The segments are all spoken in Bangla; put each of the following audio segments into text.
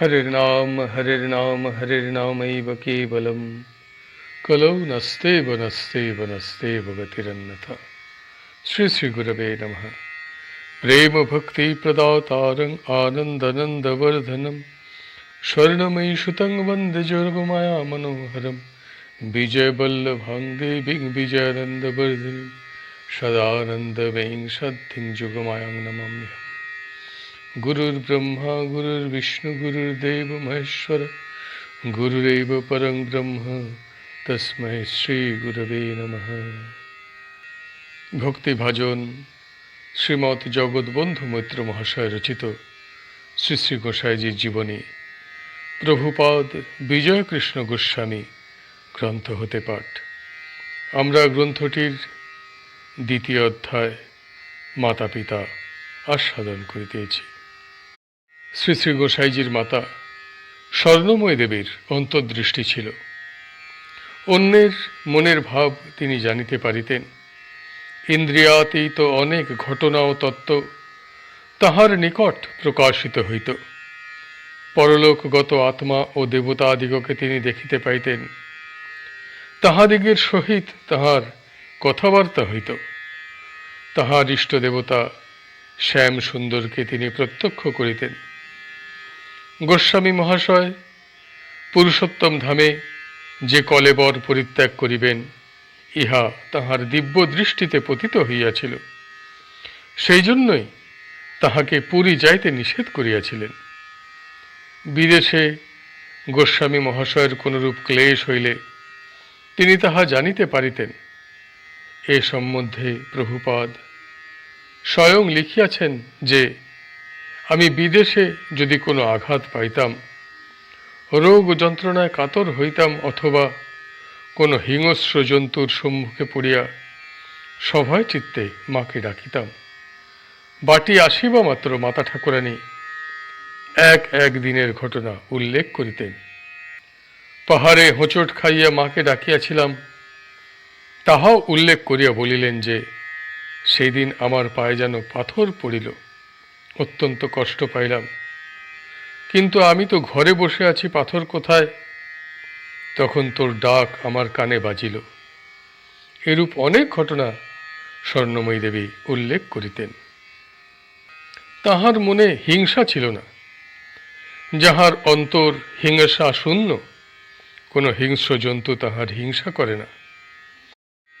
हरिर्नाम हरिर्नाम हरिर्नामैव केवलं कलौ नस्तेव नस्तेव नस्तेव गतिरन्यथा श्री श्री गुरवे नमः प्रेम भक्ति प्रदातारं आनन्दनन्दवर्धनं स्वर्णमयी सुतं वन्दे जोर्गमाया मनोहरं विजयवल्लभां देवीं विजयानन्दवर्धिनीं सदानन्दमयीं सद्धिं जुगमायां नमाम्यहम् গুরুর ব্রহ্মা গুরুর বিষ্ণু গুরুর দেব মহেশ্বর গুরুরেব পরং ব্রহ্ম তসময় শ্রী গুরবে নম ভক্তিভাজন শ্রীমৎ জগৎবন্ধু মৈত্র মহাশয় রচিত শ্রী শ্রী গোসাইজির জীবনী প্রভুপদ বিজয়কৃষ্ণ গোস্বামী গ্রন্থ হতে পাঠ আমরা গ্রন্থটির দ্বিতীয় অধ্যায় মাতা পিতা আস্বাদন করিতেছি শ্রী শ্রী গোসাইজির মাতা স্বর্ণময় দেবীর অন্তর্দৃষ্টি ছিল। অন্যের মনের ভাব তিনি জানিতে পারিতেন। ইন্দ্রিয়াতীত অনেক ঘটনা ও তত্ত্ব তাহার নিকট প্রকাশিত হইত। পরলোকগত আত্মা ও দেবতাদিগকে তিনি দেখিতে পাইতেন। তাহাদিগের সহিত তাহার কথাবার্তা হইত। তাহার ইষ্ট দেবতা শ্যাম সুন্দরকে তিনি প্রত্যক্ষ করিতেন। গোস্বামী মহাশয়, পুরুষোত্তম ধামে যে কলেবর পরিত্যাগ করিবেন, ইহা তাহার দিব্য দৃষ্টিতে পতিত হইয়াছিল। সেই জন্যই তাহাকে পুরী যাইতে নিষেধ করিয়াছিলেন। বিদেশে গোস্বামী মহাশয়ের কোনরূপ ক্লেশ হইলে তিনি তাহা জানিতে পারিতেন। এ সম্বন্ধে প্রভুপাদ স্বয়ং লিখিয়াছেন যে আমি বিদেশে যদি কোনো আঘাত পাইতাম, রোগ যন্ত্রণায় কাতর হইতাম অথবা কোনো হিংস্র জন্তুর সম্মুখে পড়িয়া সভয় চিত্তে মাকে ডাকিতাম। বাটি আসিবা মাত্র, মাতা ঠাকুরানী। এক এক দিনের ঘটনা উল্লেখ করিতেন। পাহাড়ে হোঁচট খাইয়া মাকে ডাকিয়াছিলাম। তাহাও উল্লেখ করিয়া বলিলেন যে সেই দিন আমার পায়ে যেন পাথর পড়িল। অত্যন্ত কষ্ট পাইলাম। কিন্তু আমি তো ঘরে বসে আছি পাথর কোথায়? তখন তোর ডাক আমার কানে বাজিল। এরূপ অনেক ঘটনা স্বর্ণময়ী দেবী উল্লেখ করিতেন। তাহার মনে হিংসা ছিল না। যাহার অন্তর হিংসা শূন্য, কোনো হিংস্র জন্তু তাহার হিংসা করে না।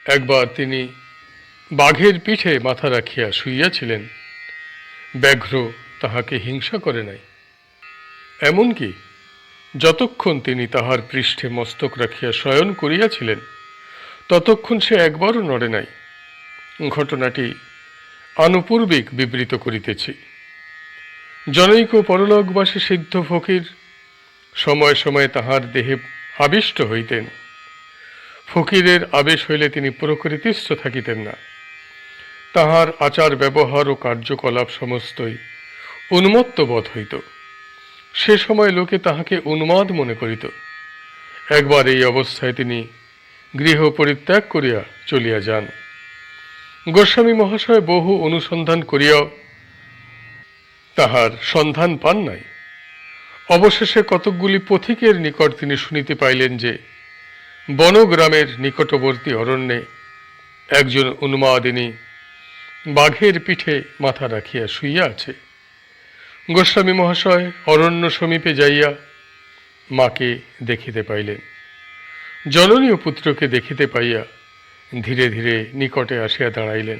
একবার তিনি বাঘের পিঠে মাথা রাখিয়া শুইয়াছিলেন। ব্যাঘ্র তাহাকে হিংসা করে নাই। এমনকি যতক্ষণ তিনি তাহার পৃষ্ঠে মস্তক রাখিয়া শয়ন করিয়াছিলেন, ততক্ষণ সে একবারও নড়ে নাই। ঘটনাটি আনুপূর্বিক বিবৃত করিতেছি। জনৈক পরলোকবাসী সিদ্ধ ফকির সময় সময় তাহার দেহে আবিষ্ট হইতেন। ফকিরের আবেশ হইলে তিনি প্রকৃতিস্থ থাকিতেন না। তাহার আচার ব্যবহার ও কার্যকলাপ সমস্তই উন্মত্ত বোধ হইত। সে সময় লোকে তাহাকে উন্মাদ মনে করিত। একবার এই অবস্থায় তিনি গৃহ পরিত্যাগ করিয়া চলিয়া যান। গোস্বামী মহাশয় বহু অনুসন্ধান করিয়াও তাহার সন্ধান পান নাই। অবশেষে কতকগুলি পথিকের নিকট তিনি শুনিতে পাইলেন যে, বনগ্রামের নিকটবর্তী অরণ্যে একজন উন্মাদিনী বাঘের পিঠে মাথা রাখিয়া শুইয়া আছে। গোস্বামী মহাশয় অরণ্য সমীপে যাইয়া মাকে দেখিতে পাইলেন। জননীয় পুত্রকে দেখিতে পাইয়া ধীরে ধীরে নিকটে আসিয়া দাঁড়াইলেন।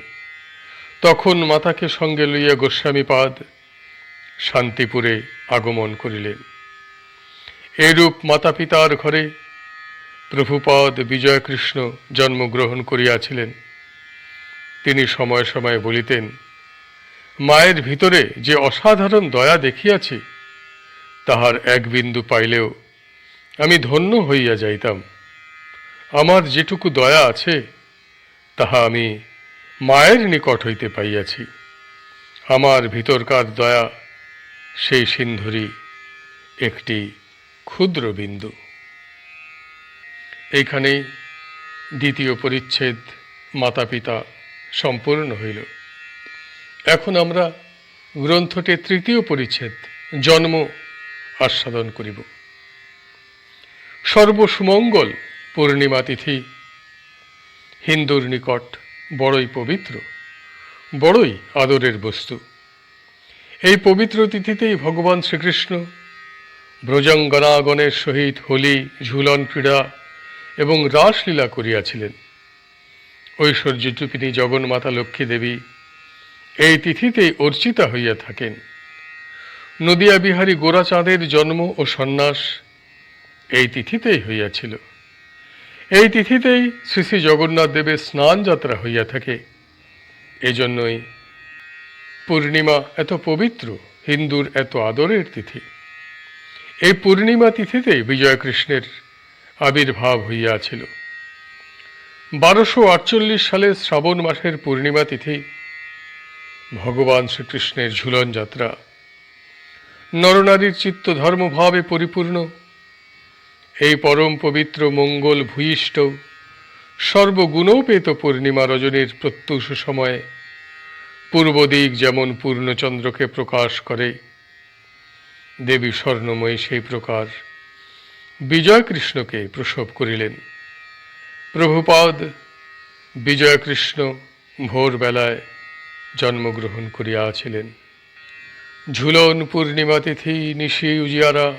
তখন মাতাকে সঙ্গে লইয়া গোস্বামী পাদ শান্তিপুরে আগমন করিলেন। এরূপ মাতা পিতার ঘরে প্রভুপদ বিজয়কৃষ্ণ জন্মগ্রহণ করিয়াছিলেন। তিনি সময় সময় বলিতেন, মায়ের ভিতরে যে অসাধারণ দয়া দেখিয়াছি, তাহার এক বিন্দু পাইলেও আমি ধন্য হইয়া যাইতাম। আমার যেটুকু দয়া আছে, তাহা আমি মায়ের নিকট হইতে পাইয়াছি। আমার ভিতরকার দয়া সেই সিন্ধুরি একটি ক্ষুদ্র বিন্দু। এইখানেই দ্বিতীয় পরিচ্ছেদ মাতা পিতা সম্পূর্ণ হইল। এখন আমরা গ্রন্থটির তৃতীয় পরিচ্ছেদ, জন্ম, আস্বাদন করিব। সর্বসুমঙ্গল পূর্ণিমা তিথি। হিন্দুর নিকট বড়ই পবিত্র, বড়ই আদরের বস্তু। এই পবিত্র তিথিতেই ভগবান শ্রীকৃষ্ণ ব্রজঙ্গনাগণের সহিত হোলি, ঝুলন ক্রীড়া এবং রাসলীলা করিয়াছিলেন। ঐশ্বর্যচুপিনী জগন্মাতা লক্ষ্মী দেবী এই তিথিতেই অর্চিতা হইয়া থাকেন। নদিয়া বিহারী গোরাচাঁদের জন্ম ও সন্ন্যাস এই তিথিতেই হইয়াছিল। এই তিথিতেই শ্রী শ্রী জগন্নাথ দেবের স্নান যাত্রা হইয়া থাকে। এজন্যই পূর্ণিমা এত পবিত্র, হিন্দুর এত আদরের তিথি। এই পূর্ণিমা তিথিতেই বিজয়কৃষ্ণের আবির্ভাব হইয়াছিল। বারোশো আটচল্লিশ সালের শ্রাবণ মাসের পূর্ণিমা তিথি, ভগবান শ্রীকৃষ্ণের ঝুলন যাত্রা। নরনারীর চিত্ত ধর্মভাবে পরিপূর্ণ। এই পরম পবিত্র মঙ্গল ভূয়িষ্ঠ, সর্বগুণোপেত পূর্ণিমা রজনীর প্রত্যুষ সময়ে পূর্ব দিক যেমন পূর্ণচন্দ্রকে প্রকাশ করে, দেবী স্বর্ণময়ী সেই প্রকার বিজয়কৃষ্ণকে প্রসব করিলেন। প্রভুপাদ, বিজয়কৃষ্ণ ভোরবেলায় জন্মগ্রহণ করিয়াছিলেন। ঝুলন পূর্ণিমা তিথি নিশি উজিয়ারা,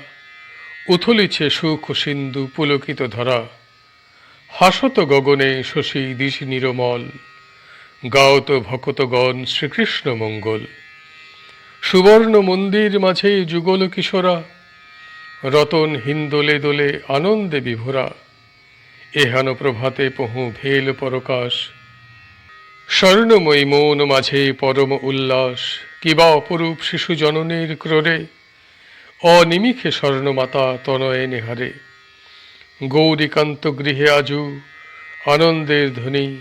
উথলিছে সুখ সিন্ধু পুলকিত ধরা। হাসত গগনে শশী দিশি নিরমল, গাওত ভকতগণ শ্রীকৃষ্ণ মঙ্গল। সুবর্ণ মন্দির মাঝে যুগল কিশোরা, রতন হিন্দোলে দোলে আনন্দে বিভোরা। এহান প্রভাতে পহু ভেল পরকাশ। স্বর্ণময়ী মৌন মাঝে পরম উল্লাস কিবা অপরূপ শিশু জননীর ক্রোরে অনিমিখে স্বর্ণমাতা তনয়ে নেহারে। গৌরীকান্ত গৃহে আজু, আনন্দের ধ্বনি।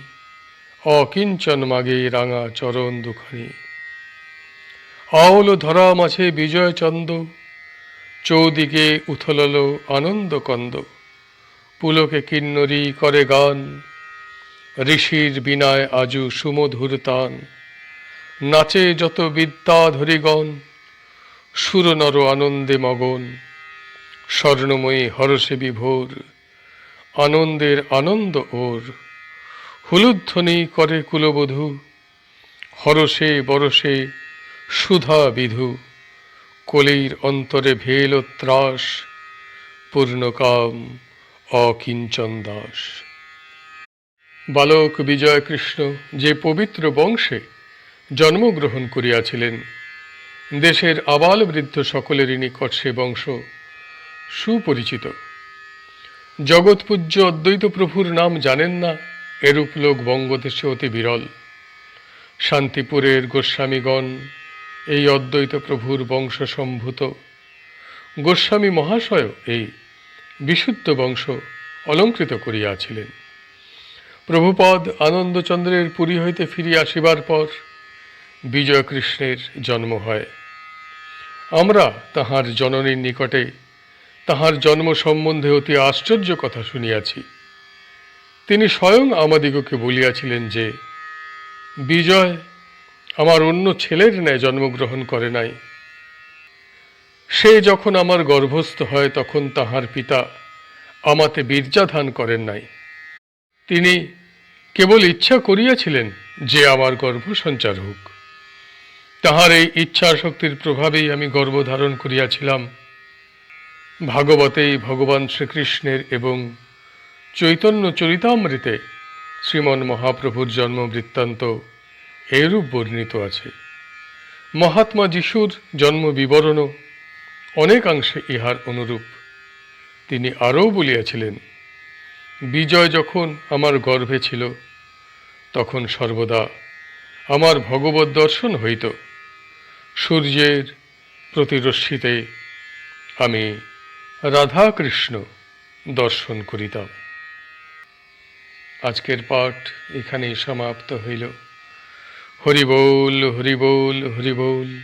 অকিঞ্চন মাগে রাঙা চরণ দুখানি। আওল ধরা মাঝে বিজয় চন্দ চৌদিকে উথলল আনন্দ কন্দ পুলকে কিন্নরী করে গান। ঋষির বিনায় আজু সুমধুর তান। নাচে যত বিদ্যাধরীগণ সুরনর আনন্দে মগন। স্বর্ণময়ী হরসে বিভোর, আনন্দের আনন্দ ওর। হুলুধ্বনি করে কুলবধূ হরসে বরসে সুধা বিধু। কলির অন্তরে ভেল ত্রাস, পূর্ণকাম অকিঞ্চন দাস বালক বিজয় কৃষ্ণ যে পবিত্র বংশে জন্মগ্রহণ করিয়াছিলেন, দেশের আবাল বৃদ্ধ সকলেরই নিকট সে বংশ সুপরিচিত। জগৎপূজ্য অদ্বৈত প্রভুর নাম জানেন না, এরূপ লোক বঙ্গদেশে অতি বিরল। শান্তিপুরের গোস্বামীগণ এই অদ্বৈত প্রভুর বংশ সম্ভূত গোস্বামী মহাশয় এই বিশুদ্ধ বংশ অলঙ্কৃত করিয়াছিলেন। প্রভুপদ আনন্দচন্দ্রের পুরী হইতে ফিরিয়া আসিবার পর বিজয়কৃষ্ণের জন্ম হয়। আমরা তাহার জননীর নিকটে তাহার জন্ম সম্বন্ধে অতি আশ্চর্য কথা শুনিয়াছি। তিনি স্বয়ং আমাদিগকে বলিয়াছিলেন যে, বিজয়, আমার অন্য ছেলের ন্যায় জন্মগ্রহণ করে নাই। সে যখন আমার গর্ভস্থ হয়, তখন তাহার পিতা আমাতে বীর্যাধান করেন নাই। তিনি কেবল ইচ্ছা করিয়াছিলেন যে আমার গর্ভ সঞ্চার হোক। তাহার এই ইচ্ছা শক্তির প্রভাবেই আমি গর্ভধারণ করিয়াছিলাম। ভাগবতেই ভগবান শ্রীকৃষ্ণের এবং চৈতন্য চরিতামৃতে শ্রীমন মহাপ্রভুর জন্ম বৃত্তান্ত এরূপ বর্ণিত আছে। মহাত্মা যিশুর জন্ম বিবরণও অনেকাংশে ইহার অনুরূপ। তিনি আরও বলিয়াছিলেন, বিজয় যখন আমার গর্ভে ছিল, তখন সর্বদা আমার ভগবত দর্শন হইত। সূর্যের প্রতিরশ্মিতে আমি রাধাকৃষ্ণ দর্শন করিতাম। আজকের পাঠ এখানেই সমাপ্ত হইল। হরিবোল হরিবোল হরিবোল।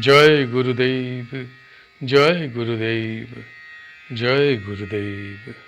জয় গুরুদেব। জয় গুরুদেব জয় গুরুদেব